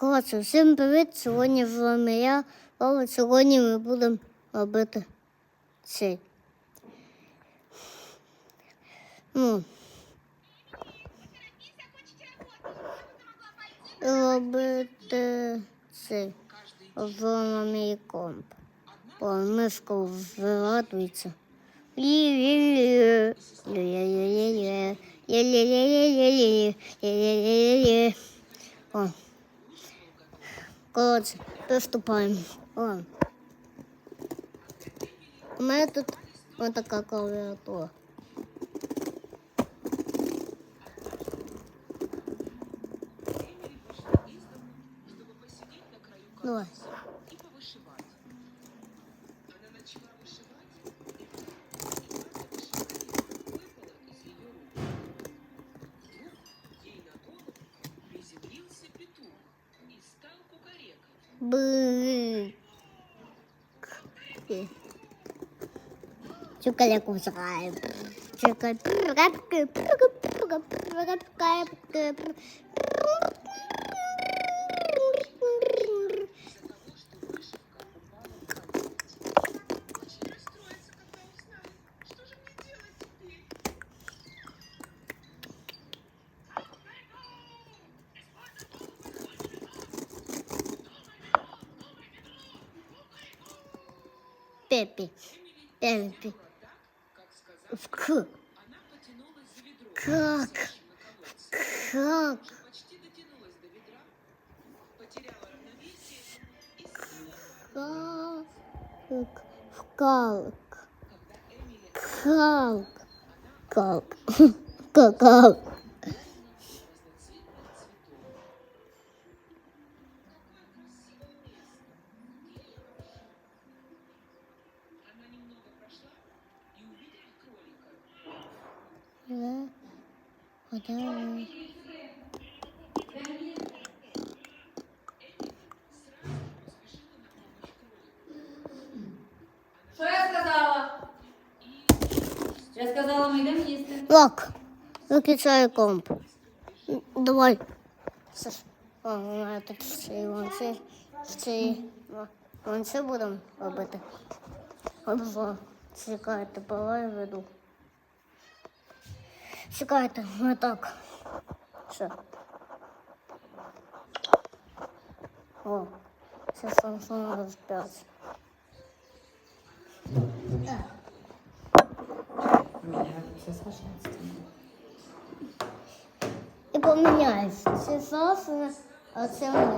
Клас, всім привіт! Сьогодні з вами я, але сьогодні ми будемо робити цей. Ну. Робити цей в мій комп. Бо мишка вирадується. О. Коротше, приступаємо. О. У мене тут ось така клавіатура. Давай. บึกช่วยกันกูสกายชุกกะปรกับปรกับปรกับปรกับปรกับปรกับ Пеппи. Пеппи. В к. Как? Как? Калк. Калк. Калк. Калк. Калк. Вода. Що я сказала? Я сказала, ми йдемо їсти. Лок. Виключай комп. Давай. Саш. О, мене тут ще й вон це. Ще вон це будемо робити. Або чекайте, давай веду. Чекайте, не так. Все. О, це Samsung розп'ять. І поміняється. Це соус, а це вони.